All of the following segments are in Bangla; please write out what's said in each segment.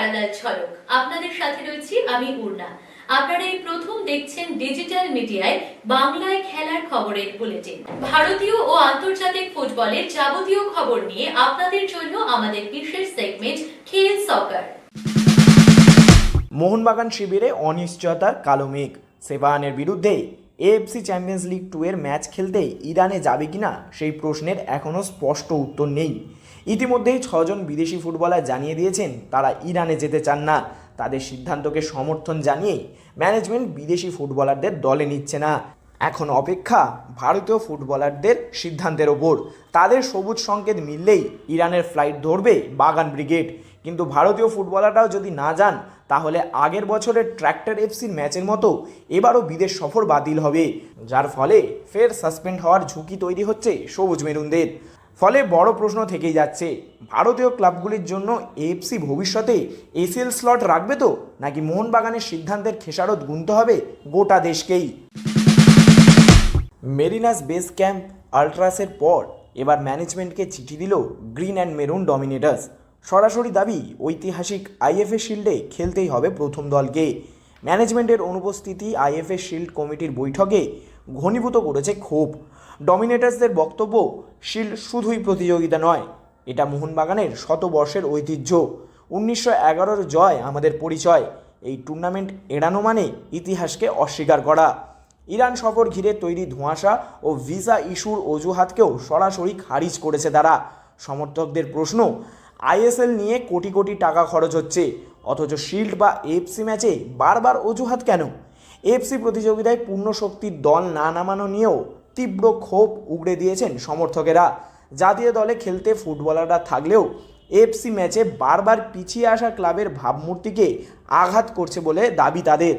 প্যারালাল ঝলক। আপনাদের সাথে রয়েছি আমি উর্না আপনারা এই প্রথম দেখছেন ডিজিটাল মিডিয়ায় বাংলায় খেলার খবরের বুলেটিন ভারতীয় ও আন্তর্জাতিক ফুটবলের যাবতীয় খবর নিয়ে আপনাদের জন্য আমাদের বিশেষ সেগমেন্ট খেল সকার মোহনবাগান শিবিরে অনিশ্চয়তার কালো মেঘ। সেবাহানের বিরুদ্ধে এএফসি চ্যাম্পিয়ন্স লিগ টু এর ম্যাচ খেলতে ইরানে যাবে কিনা সেই প্রশ্নের এখনও স্পষ্ট উত্তর নেই। ইতিমধ্যেই ছজন বিদেশি ফুটবলার জানিয়ে দিয়েছেন, তারা ইরানে যেতে চান না। তাদের সিদ্ধান্তকে সমর্থন জানিয়ে ম্যানেজমেন্ট বিদেশি ফুটবলারদের দলে নিচ্ছে না। এখন অপেক্ষা ভারতীয় ফুটবলারদের সিদ্ধান্তের ওপর। তাদের সবুজ সংকেত মিললেই ইরানের ফ্লাইট ধরবে বাগান ব্রিগেড। কিন্তু ভারতীয় ফুটবলাররাও যদি না যান, তাহলে আগের বছরের ট্র্যাক্টর এফসির ম্যাচের মতো এবারও বিদেশ সফর বাতিল হবে, যার ফলে ফের সাসপেন্ড হওয়ার ঝুঁকি তৈরি হচ্ছে সবুজ মেরুনদের। ফলে বড় প্রশ্ন থেকেই যাচ্ছে, ভারতীয় ক্লাবগুলির জন্য এএফসি ভবিষ্যতে এসিএল স্লট রাখবে তো? নাকি মোহনবাগানের সিদ্ধান্তের খেসারত গুনতে হবে গোটা দেশকেই? মেরিনাস বেস ক্যাম্প আল্ট্রাসের পর এবার ম্যানেজমেন্টকে চিঠি দিল গ্রিন অ্যান্ড মেরুন ডমিনেটার্স। সরাসরি দাবি, ঐতিহাসিক আইএফএ শিল্ডে খেলতেই হবে প্রথম দলকে। ম্যানেজমেন্টের অনুপস্থিতি আইএফএ শিল্ড কমিটির বৈঠকে ঘনীভূত করেছে ক্ষোভ। ডমিনেটার্সদের বক্তব্য শিল্ড শুধুই প্রতিযোগিতা নয়, এটা মোহনবাগানের শতবর্ষের ঐতিহ্য। উনিশশো এগারোর জয় আমাদের পরিচয়, এই টুর্নামেন্ট এড়ানো মানে ইতিহাসকে অস্বীকার করা। ইরান সফর ঘিরে তৈরি ধোঁয়াশা ও ভিসা ইস্যুর অজুহাতকেও সরাসরি খারিজ করেছে তারা। সমর্থকদের প্রশ্ন, আইএসএল নিয়ে কোটি কোটি টাকা খরচ হচ্ছে, অথচ শিল্ড বা এফসি ম্যাচে বারবার অজুহাত কেন? এফসি প্রতিযোগিতায় পূর্ণ শক্তির দল না নামানো নিয়েও তীব্র ক্ষোভ উগড়ে দিয়েছেন সমর্থকেরা। জাতীয় দলে খেলতে ফুটবলাররা থাকলেও এফসি ম্যাচে বারবার পিছিয়ে আসা ক্লাবের ভাবমূর্তিকে আঘাত করছে বলে দাবি তাদের।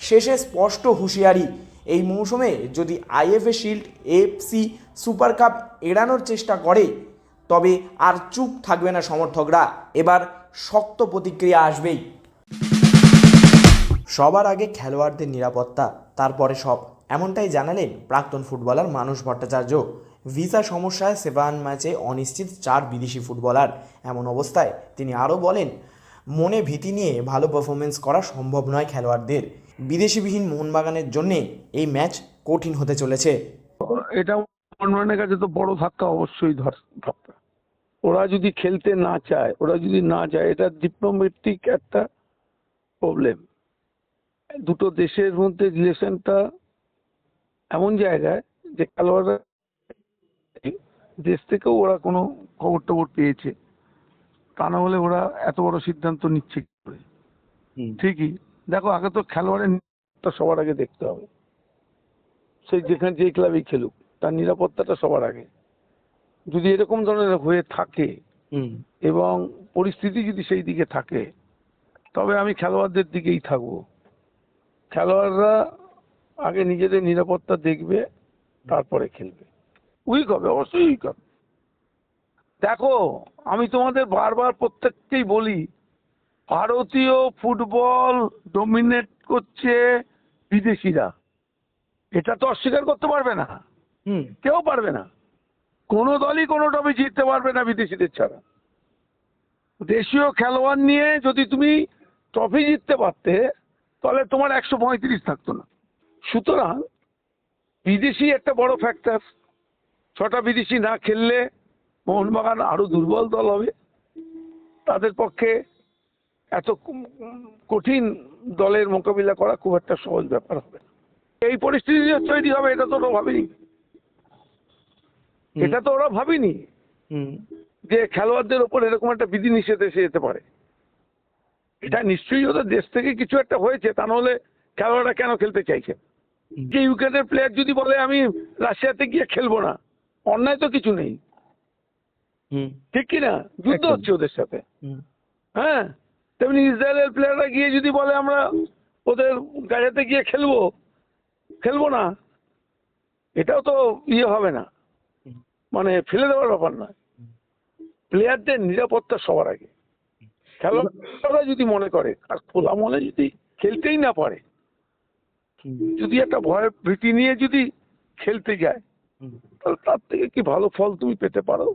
শেষে স্পষ্ট হুঁশিয়ারি, এই মৌসুমে যদি IFA shield, FC super cup এড়ানোর চেষ্টা করে, তবে আর চুপ থাকবে না সমর্থকরা। এবার শক্ত প্রতিক্রিয়া আসবেই। সবার আগে খেলোয়াড়দের নিরাপত্তা, তারপরে সব। এমনটাই জানালেন প্রাক্তন ফুটবলার মানুষ ভট্টাচার্য। ভিসা সমস্যায় সেবান ম্যাচে অনিশ্চিত চার বিদেশি ফুটবলার। এমন অবস্থায় তিনি আরও বলেন, মনে ভীতি নিয়ে ভালো পারফরমেন্স করা সম্ভব নয় খেলোয়াড়দের। বিদেশিবিহীন মোহনবাগানের জন্যে এই ম্যাচ কঠিন হতে চলেছে। এটা মোহনবাগানের কাছে তো বড় ধাক্কা অবশ্যই ধাক্কা ওরা যদি খেলতে না চায়, ওরা যদি না চায় এটা ডিপ্লোমেটিক একটা প্রবলেম দুটো দেশের মধ্যে রিলেশনটা এমন জায়গায় যে খেলোয়াড়রা দেশ থেকেও ওরা কোনো খবর টবর পেয়েছে। তা না হলে ওরা এত বড় সিদ্ধান্ত নিচ্ছে কি করে? ঠিকই। দেখো আগে তো খেলোয়াড়ের নিরাপত্তা সবার আগে দেখতে হবে। সে যেখানে যে ক্লাবেই খেলুক তার নিরাপত্তাটা সবার আগে। যদি এরকম ধরনের হয়ে থাকে এবং পরিস্থিতি যদি সেই দিকে থাকে তবে আমি খেলোয়াড়দের দিকেই থাকব। খেলোয়াড়রা আগে নিজেদের নিরাপত্তা দেখবে তারপরে খেলবে। উইক হবে অবশ্যই উইক হবে। দেখো আমি তোমাদের বারবার প্রত্যেককেই বলি ভারতীয় ফুটবল ডমিনেট করছে বিদেশিরা। এটা তো অস্বীকার করতে পারবে না। হুম। কেউ পারবে না। কোনো দলই কোনো ট্রফি জিততে পারবে না বিদেশিদের ছাড়া। দেশীয় খেলোয়াড় নিয়ে যদি তুমি ট্রফি জিততে পারতে তাহলে তোমার একশো পঁয়ত্রিশ থাকতো না। সুতরাং বিদেশি একটা বড় ফ্যাক্টর ছটা বিদেশি না খেললে মোহনবাগান আরও দুর্বল দল হবে। তাদের পক্ষে এত কঠিন দলের মোকাবিলা করা খুব একটা সহজ ব্যাপার হবে না। এই পরিস্থিতি যে তৈরি হবে এটা তো ওরা ভাবেনি। এটা তো ওরা ভাবেনি যে খেলোয়াড়দের ওপর এরকম একটা বিধিনিষেধ এসে যেতে পারে। এটা নিশ্চয়ই ওদের দেশ থেকে কিছু একটা হয়েছে তা নাহলে খেলোয়াড়রা কেন খেলতে চাইছে? যে ইউক্রেনের প্লেয়ার যদি বলে আমি রাশিয়াতে গিয়ে খেলব না অন্যায় তো কিছু নেই। ঠিক কি না যুদ্ধ হচ্ছে ওদের সাথে। হ্যাঁ? তেমনি ইসরায়েলের প্লেয়াররা গিয়ে যদি বলে আমরা ওদের গাজাতে গিয়ে খেলব খেলব না এটাও তো ইয়ে হবে না। মানে ফেলে দেওয়ার ব্যাপার নয়। প্লেয়ারদের নিরাপত্তা সবার আগে। খেলোয়াড়রা যদি মনে করে আর খোলা মনে যদি খেলতেই না পারে যদি একটা ভয় ভীতি নিয়ে যদি খেলতে যায় তাহলে তার থেকে কি ভালো ফল তুমি পেতে পারো?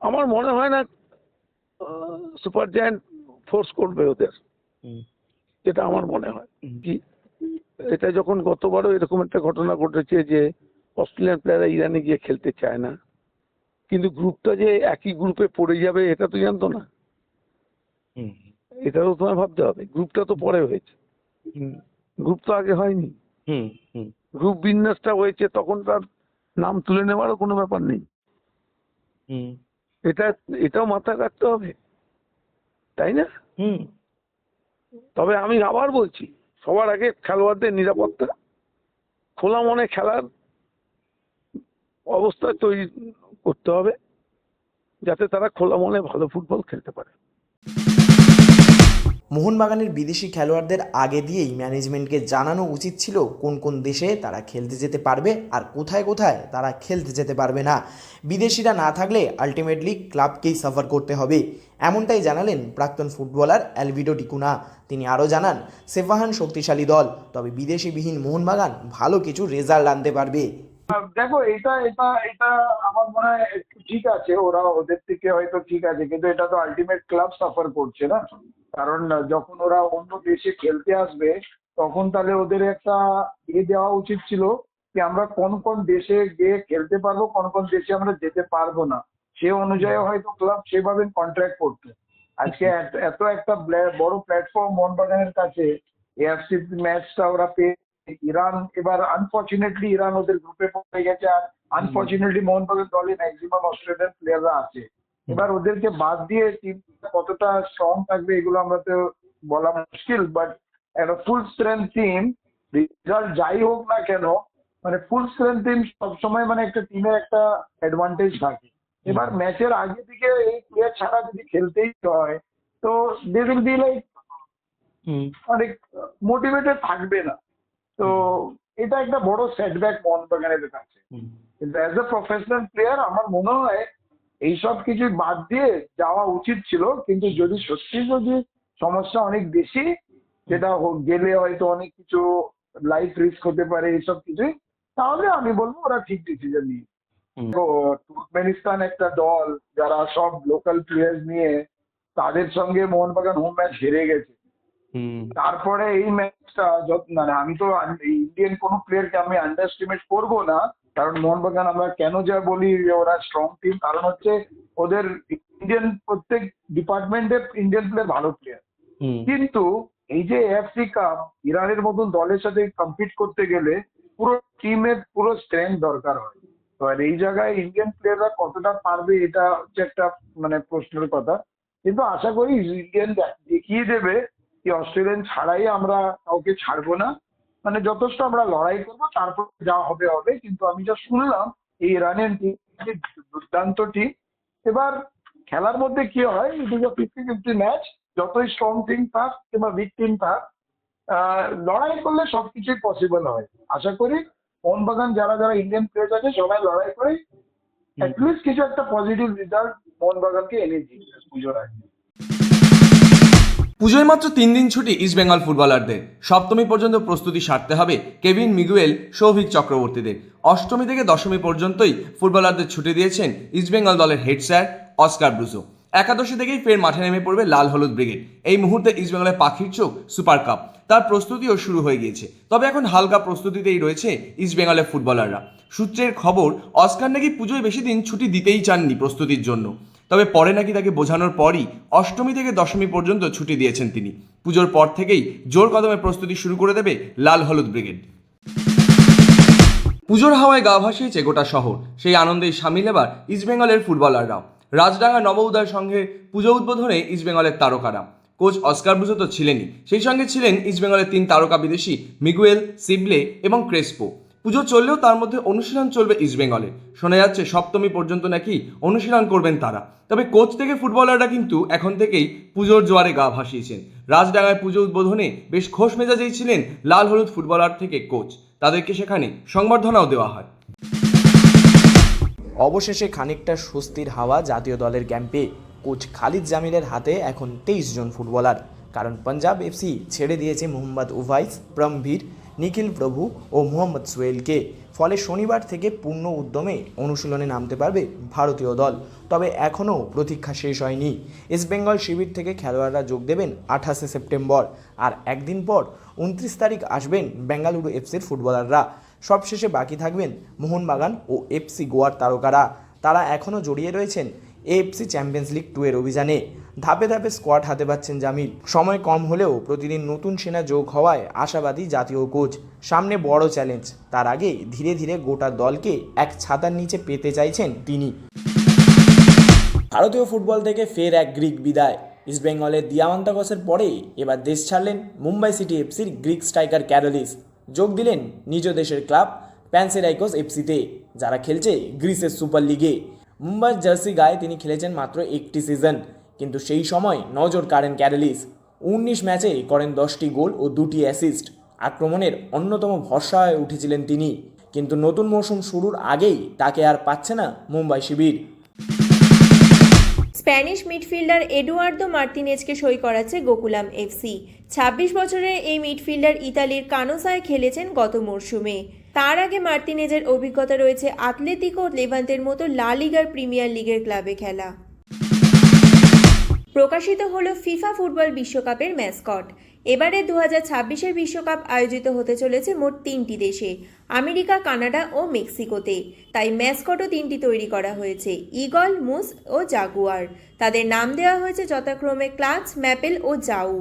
আমার মনে হয় না সুপার জায়ান্ট ফোর্স করবে ওদের। যেটা আমার মনে হয়। কি? এটা যখন গতবারও এরকম একটা ঘটনা ঘটেছে যে অস্ট্রেলিয়ান প্লেয়াররা ইরানে গিয়ে খেলতে চায় না কিন্তু গ্রুপটা যে একই গ্রুপে পড়ে যাবে এটা তো জানতো না? এটা তো তোমায় ভাবতে হবে। গ্রুপটা তো পরে হয়েছে। গ্রুপ তো আগে হয়নি। গ্রুপ বিন্যাসটা হয়েছে তখন তার নাম তুলে নেওয়ারও কোনো ব্যাপার নেই। এটা এটাও মাথায় রাখতে হবে। তাই না? তবে আমি আবার বলছি সবার আগে খেলোয়াড়দের নিরাপত্তা খোলা মনে খেলার অবস্থা তৈরি করতে হবে যাতে তারা খোলা মনে ভালো ফুটবল খেলতে পারে। মোহনবাগানের বিদেশি খেলোয়াড়দের আগে দিয়েই ম্যানেজমেন্টকে জানানো উচিত ছিল কোন কোন দেশে তারা খেলতে যেতে পারবে আর কোথায় কোথায় তারা খেলতে যেতে পারবে না। বিদেশিরা না থাকলে আলটিমেটলি ক্লাবকেই সাফার করতে হবে। এমনটাই জানালেন প্রাক্তন ফুটবলার অ্যালভিডো টিকুনা তিনি আরও জানান সেফাহান শক্তিশালী দল, তবে বিদেশিবিহীন মোহনবাগান ভালো কিছু রেজাল্ট আনতে পারবে। দেখো, এটা এটা এটা আমার মনে হয় একটু ঠিক আছে, ওরা ওদের থেকে হয়তো ঠিক আছে, কিন্তু এটা তো আলটিমেট ক্লাব সাফার করছে না। কারণ যখন ওরা অন্য দেশে খেলতে আসবে, তখন তাহলে ওদের একটা ইয়ে দেওয়া উচিত ছিল যে, আমরা কোন কোন দেশে গিয়ে খেলতে পারব, কোন কোন দেশে আমরা যেতে পারব না। সে অনুযায়ী হয়তো ক্লাব সেভাবে কন্ট্রাক্ট করতো। আজকে এত- একটা বড় প্ল্যাটফর্ম মোহনবাগানের কাছে এএফসি ম্যাচটা ওরা পেয়ে ইরান এবার আনফর্চুনেটলি ইরান ওদের গ্রুপে পড়ে গেছে আর আনফর্চুনেটলি মোহনবাগান দলে ম্যাক্সিমাম অস্ট্রেলিয়ান প্লেয়াররা আছে। এবার ওদেরকে বাদ দিয়ে টিমটা কতটা স্ট্রং থাকবে এগুলো আমরা তো বলা মুশকিল বাট একটা ফুল স্ট্রেংথ টিম রেজাল্ট যাই হোক না কেন মানে ফুল স্ট্রেংথ টিম সবসময় মানে একটা টিমের একটা অ্যাডভান্টেজ থাকে। এবার ম্যাচের আগে থেকে এই প্লেয়ার ছাড়া যদি খেলতেই হয় তো দে উইল বি লাইক অনেক মোটিভেটেড থাকবে না। তো এটা একটা বড় সেটব্যাক মোহনবাগানের কাছে। কিন্তু অ্যাজ এ প্রফেশনাল প্লেয়ার আমার মনে হয় এইসব কিছু বাদ দিয়ে যাওয়া উচিত ছিল। কিন্তু যদি সত্যি যদি সমস্যা অনেক বেশি হো- গেলে হয়তো অনেক কিছু লাইফ রিস্ক হতে পারে এইসব কিছুই তাহলে আমি বলব ওরা ঠিক ডিসিশন নিয়ে। তো তুর্কমেনিস্তান একটা দল যারা সব লোকাল প্লেয়ার্স নিয়ে তাদের সঙ্গে মোহনবাগান হোম ম্যাচ হেরে গেছে। তারপরে এই ম্যাচটা যত মানে আমি তো ইন্ডিয়ান কোনো প্লেয়ারকে আমি আন্ডারস্টিমেট করব না কারণ মোহনবাগান আমরা কেন যা বলি যে ওরা স্ট্রং টিম কারণ হচ্ছে ওদের ইন্ডিয়ান প্রত্যেক ডিপার্টমেন্টে ইন্ডিয়ান প্লেয়ার ভালো প্লেয়ার কিন্তু এই যে এফসি কাপ ইরানের মতন দলের সাথে কম্পিট করতে গেলে পুরো টিমের পুরো স্ট্রেংথ দরকার হয়। তো আর এই জায়গায় ইন্ডিয়ান প্লেয়াররা কতটা পারবে এটা হচ্ছে একটা মানে প্রশ্নের কথা। কিন্তু আশা করি ইন্ডিয়ান দেখিয়ে দেবে কি অস্ট্রেলিয়ান ছাড়াই আমরা কাউকে ছাড়বো না। মানে যথেষ্ট আমরা লড়াই করব তারপর যা হবে হবে। কিন্তু আমি যা শুনলাম এই ইরানিয়ান টিম দুর্দান্ত টিম এবার খেলার মধ্যে কি হয় it is fifty fifty match যতই স্ট্রং টিম থাক কিংবা উইক টিম থাক আহ, লড়াই করলে সবকিছুই পসিবল হয়। আশা করি মোহনবাগান যারা যারা ইন্ডিয়ান প্লেয়ার আছে সবাই লড়াই করে অ্যাটলিস্ট কিছু একটা পজিটিভ রেজাল্ট মোহনবাগানকে এনে দিই পুজোর আগে। পুজোয় মাত্র তিন দিন ছুটি ইস্টবেঙ্গল ফুটবলারদের সপ্তমী পর্যন্ত প্রস্তুতি সারতে হবে কেভিন মিগুয়েল, সৌভিক চক্রবর্তীদের। অষ্টমী থেকে দশমী পর্যন্তই ফুটবলারদের ছুটি দিয়েছেন ইস্টবেঙ্গল দলের হেড স্যার অস্কার ব্রুজো একাদশী থেকেই ফের মাঠে নেমে পড়বে লাল হলুদ ব্রিগেড। এই মুহূর্তে ইস্টবেঙ্গলের পাখির চোখ সুপার কাপ তার প্রস্তুতিও শুরু হয়ে গিয়েছে। তবে এখন হালকা প্রস্তুতিতেই রয়েছে ইস্টবেঙ্গলের ফুটবলাররা সূত্রের খবর, অস্কার নাকি পুজোয় বেশি দিন ছুটি দিতেই চাননি প্রস্তুতির জন্য। তবে পরে নাকি তাকে বোঝানোর পরই অষ্টমী থেকে দশমী পর্যন্ত ছুটি দিয়েছেন তিনি। পুজোর পর থেকেই জোর কদমে প্রস্তুতি শুরু করে দেবে লাল হলুদ ব্রিগেড। পুজোর হাওয়ায় গা ভাসিয়েছে গোটা শহর। সেই আনন্দেই সামিল এবার ইস্টবেঙ্গলের ফুটবলাররাও। রাজডাঙ্গা নবউদয়ের সঙ্গে পুজো উদ্বোধনে ইস্টবেঙ্গলের তারকারা। কোচ অস্কার বুঝো তো ছিলেনই। সেই সঙ্গে ছিলেন ইস্টবেঙ্গলের তিন তারকা বিদেশি মিগুয়েল, সিবলে এবং ক্রেসপো। পুজো চললেও তার মধ্যে অনুশীলন চলবে ইস্টবেঙ্গলে শোনা যাচ্ছে সপ্তমী পর্যন্ত নাকি অনুশীলন করবেন তারা। তবে কোচ থেকে ফুটবলাররা কিন্তু এখন থেকেই পুজোর জোয়ারে গা ভাসিয়েছেন। রাজডাঙ্গায় পুজো উদ্বোধনে বেশ খোশ মেজাজেই ছিলেন লাল হলুদ ফুটবলার থেকে কোচ। তাদেরকে সেখানে সংবর্ধনাও দেওয়া হয়। অবশেষে খানিকটা স্বস্তির হাওয়া জাতীয় দলের ক্যাম্পে। কোচ খালিদ জামিলের হাতে এখন তেইশ জন ফুটবলার। কারণ পাঞ্জাব এফসি ছেড়ে দিয়েছে মোহাম্মদ উভাইস, প্রমভীর নিখিল প্রভু ও মোহাম্মদ সোহেলকে। ফলে শনিবার থেকে পূর্ণ উদ্যমে অনুশীলনে নামতে পারবে ভারতীয় দল। তবে এখনও প্রতীক্ষা শেষ হয়নি। ইস্টবেঙ্গল শিবির থেকে খেলোয়াড়রা যোগ দেবেন আঠাশে সেপ্টেম্বর। আর একদিন পর উনত্রিশ তারিখ আসবেন বেঙ্গালুরু এফসির ফুটবলাররা। সবশেষে বাকি থাকবেন মোহনবাগান ও এফসি গোয়ার তারকারা। তারা এখনও জড়িয়ে রয়েছেন এএফসি চ্যাম্পিয়ন্স লিগ টু এর অভিযানে। ধাপে ধাপে স্কোয়াড হাতে পাচ্ছেন জামিল। সময় কম হলেও প্রতিদিন নতুন সেনা যোগ হওয়ায় আশাবাদী জাতীয় কোচ। সামনে বড় চ্যালেঞ্জ তার আগে ধীরে ধীরে গোটা দলকে এক ছাতার নিচে পেতে চাইছেন তিনি। ভারতীয় ফুটবল থেকে ফের এক গ্রিক বিদায়। ইস্টবেঙ্গলের দিয়ামান্তাকসের পরে এবার দেশ ছাড়লেন মুম্বাই সিটি এফসির গ্রিক স্ট্রাইকার ক্যারোলিস। যোগ দিলেন নিজ দেশের ক্লাব প্যান্সেরাইকোস এফসিতে, যারা খেলছে গ্রিসের সুপার লিগে মুম্বাইয়ের জার্সি গায়ে তিনি খেলেছেন মাত্র একটি সিজন কিন্তু সেই সময় নজর কাড়েন ক্যারোলিস। উনিশ ম্যাচে করেন দশটি গোল ও দুটি অ্যাসিস্ট। আক্রমণের অন্যতম ভরসা হয়ে উঠেছিলেন তিনি। কিন্তু নতুন মৌসুম শুরুর আগেই তাকে আর পাচ্ছে না মুম্বাই শিবির। স্প্যানিশ মিডফিল্ডার এডুয়ার্দো মার্তিনেজকে সই করাচ্ছে গোকুলাম এফসি ছাব্বিশ বছরের এই মিডফিল্ডার ইতালির কানোসায় খেলেছেন গত মরশুমে। তার আগে মার্তিনেজের অভিজ্ঞতা রয়েছে আতলেতিকো লেভান্তের মতো লা লিগার প্রিমিয়ার লিগের ক্লাবে খেলা। প্রকাশিত হলো ফিফা ফুটবল বিশ্বকাপের ম্যাসকট। এবারে দু হাজার ছাব্বিশের বিশ্বকাপ আয়োজিত হতে চলেছে মোট তিনটি দেশে, আমেরিকা, কানাডা ও মেক্সিকোতে। তাই ম্যাসকটও তিনটি তৈরি করা হয়েছে, ইগল, মুস ও জাগুয়ার। তাদের নাম দেওয়া হয়েছে যথাক্রমে ক্লাচ, ম্যাপেল ও জাউ।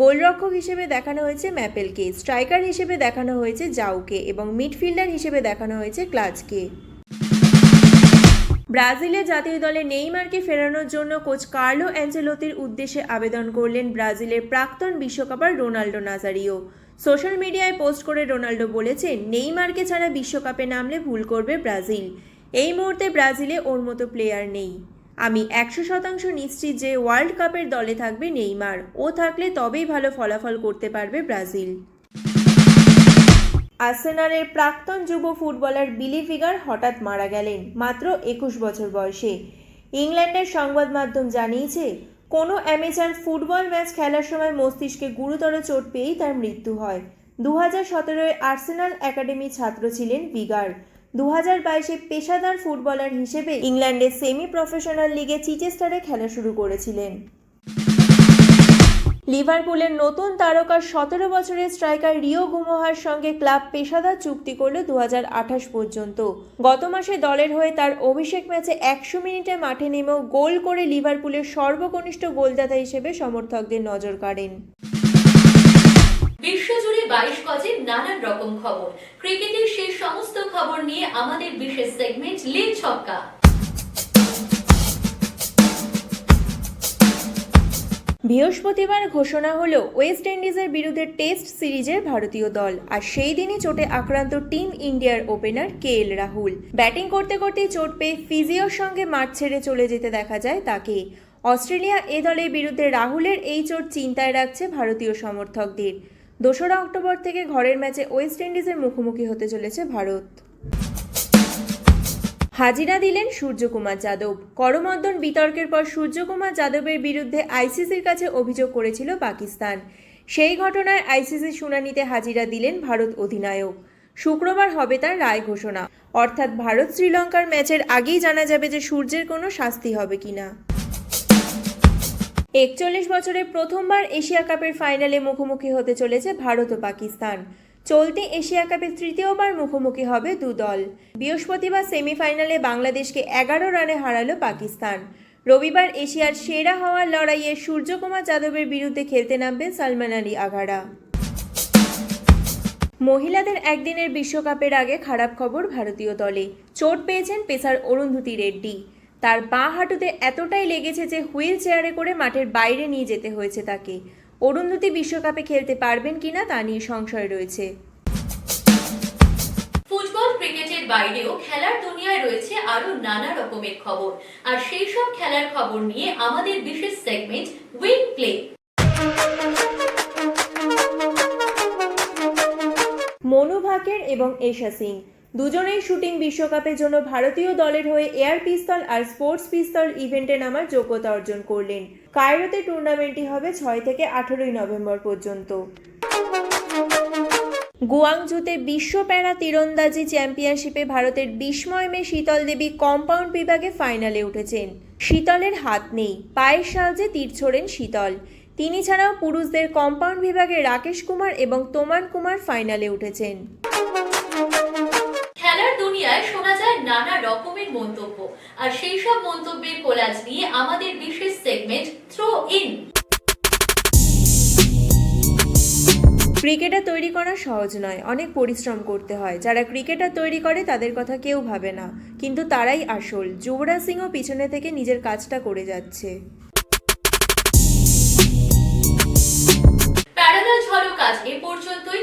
গোলরক্ষক হিসেবে দেখানো হয়েছে ম্যাপেলকে, স্ট্রাইকার হিসেবে দেখানো হয়েছে জাউকে এবং মিডফিল্ডার হিসেবে দেখানো হয়েছে ক্লাচকে। ব্রাজিলের জাতীয় দলে নেইমারকে ফেরানোর জন্য কোচ কার্লো অ্যাঞ্জেলোতির উদ্দেশ্যে আবেদন করলেন ব্রাজিলের প্রাক্তন বিশ্বকাপার রোনাল্ডো নাজারিও। সোশ্যাল মিডিয়ায় পোস্ট করে রোনাল্ডো বলেছেন, নেইমারকে ছাড়া বিশ্বকাপে নামলে ভুল করবে ব্রাজিল। এই মুহূর্তে ব্রাজিলে ওর মতো প্লেয়ার নেই। আমি একশো শতাংশ নিশ্চিত যে ওয়ার্ল্ড কাপের দলে থাকবে নেইমার। ও থাকলে তবেই ভালো ফলাফল করতে পারবে ব্রাজিল। আর্সেনালের প্রাক্তন যুব ফুটবলার বিলি ফিগার হঠাৎ মারা গেলেন, মাত্র একুশ বছর বয়সে। ইংল্যান্ডের সংবাদ মাধ্যম জানিয়েছে, কোনো অ্যামেচার ফুটবল ম্যাচ খেলার সময় মস্তিষ্কে গুরুতর চোট পেয়েই তার মৃত্যু হয়। দু হাজার সতেরোয় আর্সেনাল একাডেমি ছাত্র ছিলেন বিগার দু হাজার বাইশে পেশাদার ফুটবলার হিসেবে ইংল্যান্ডের সেমি প্রফেশনাল লিগে চিচেস্টারে খেলা শুরু করেছিলেন। লিভারপুলের নতুন তারকা সতেরো বছরের স্ট্রাইকার রিও গুমোহার সঙ্গে ক্লাব পেশাদার চুক্তি করল দু পর্যন্ত। গত মাসে দলের হয়ে তার অভিষেক ম্যাচে একশো মিনিটে মাঠে নেমেও গোল করে লিভারপুলের সর্বকনিষ্ঠ গোলদাতা হিসেবে সমর্থকদের নজর কাড়েন। বিশ্বজুড়ে বাইশ গজের নানান রকম খবর। ক্রিকেটের সেই সমস্ত খবর নিয়ে আমাদের বিশেষ সেগমেন্ট লিগ ছক্কা। বৃহস্পতিবার ঘোষণা হল ওয়েস্ট ইন্ডিজের বিরুদ্ধে টেস্ট সিরিজের ভারতীয় দল। আর সেই দিনই চোটে আক্রান্ত টিম ইন্ডিয়ার opener K L Rahul. Batting করতে করতেই চোট পেয়ে ফিজিওর সঙ্গে মাঠ ছেড়ে চলে যেতে দেখা যায় তাকে। অস্ট্রেলিয়া এ দলের বিরুদ্ধে রাহুলের এই চোট চিন্তায় রাখছে ভারতীয় সমর্থকদের। দোসরা অক্টোবর থেকে ঘরের ম্যাচে ওয়েস্ট ইন্ডিজের মুখোমুখি হতে চলেছে ভারত। হাজিরা দিলেন সূর্যকুমার যাদব। করমর্দন বিতর্কের পর সূর্যকুমার যাদবের বিরুদ্ধে আইসিসির কাছে অভিযোগ করেছিল পাকিস্তান। সেই ঘটনায় আইসিসি শুনানিতে হাজিরা দিলেন ভারত অধিনায়ক। শুক্রবার হবে তার রায় ঘোষণা। অর্থাৎ ভারত শ্রীলঙ্কার ম্যাচের আগেই জানা যাবে যে সূর্যের কোনো শাস্তি হবে কিনা। একচল্লিশ বছরে প্রথমবার এশিয়া কাপের ফাইনালে মুখোমুখি হতে চলেছে ভারত ও পাকিস্তান। চলতি এশিয়া কাপে তৃতীয়বার মুখোমুখি হবে দু দল। বৃহস্পতিবার সেমিফাইনালে বাংলাদেশকে এগারো রানে হারালো পাকিস্তান। রবিবার এশিয়ার সেরা হওয়ার লড়াইয়ে সূর্যকুমার যাদবের বিরুদ্ধে খেলতে নামবেন সালমান আলী আঘাড়া মহিলাদের একদিনের বিশ্বকাপের আগে খারাপ খবর ভারতীয় দলে। চোট পেয়েছেন পেসার অরুন্ধতী রেড্ডি। তার বাঁ হাঁটুতে এতটাই লেগেছে যে হুইল চেয়ারে করে মাঠের বাইরে নিয়ে যেতে হয়েছে তাকে। অরুন্ধতী বিশ্বকাপে খেলতে পারবেন কিনা তা নিয়ে সংশয় রয়েছে। ফুটবল ক্রিকেটের বাইরেও খেলার দুনিয়ায় রয়েছে আরও নানা রকমের খবর। আর সেই সব খেলার খবর নিয়ে আমাদের বিশেষ segment win play Manu Bhaker এবং এশা সিং দুজনেই শুটিং বিশ্বকাপের জন্য ভারতীয় দলের হয়ে এয়ার পিস্তল আর স্পোর্টস পিস্তল ইভেন্টে নামার যোগ্যতা অর্জন করলেন। কায়রোতে টুর্নামেন্টটি হবে ছয় থেকে আঠেরোই নভেম্বর পর্যন্ত। গুয়াংজুতে বিশ্ব প্যারা তীরন্দাজি চ্যাম্পিয়নশিপে ভারতের বিস্ময় মেয়ে শীতল দেবী কম্পাউন্ড বিভাগে ফাইনালে উঠেছেন। শীতলের হাত নেই, পায়ের সাহায্যে তীর ছোড়েন শীতল। তিনি ছাড়াও পুরুষদের কম্পাউন্ড বিভাগে রাকেশ কুমার এবং তোমান কুমার ফাইনালে উঠেছেন। খেলার দুনিয়ায় শোনা যায় নানা রকমের মন্তব্য। আর সেই সব মন্তব্যের কোলাজ নিয়ে আমাদের বিশেষ সেগমেন্ট থ্রো ইন ক্রিকেটার তৈরি করা সহজ নয় অনেক পরিশ্রম করতে হয়। যারা ক্রিকেটার তৈরি করে তাদের কথা কেউ ভাবে না। কিন্তু তারাই আসল। যুবরাজ সিংও পিছনে থেকে নিজের কাজটা করে যাচ্ছে। প্যারালাল এ পর্যন্তই।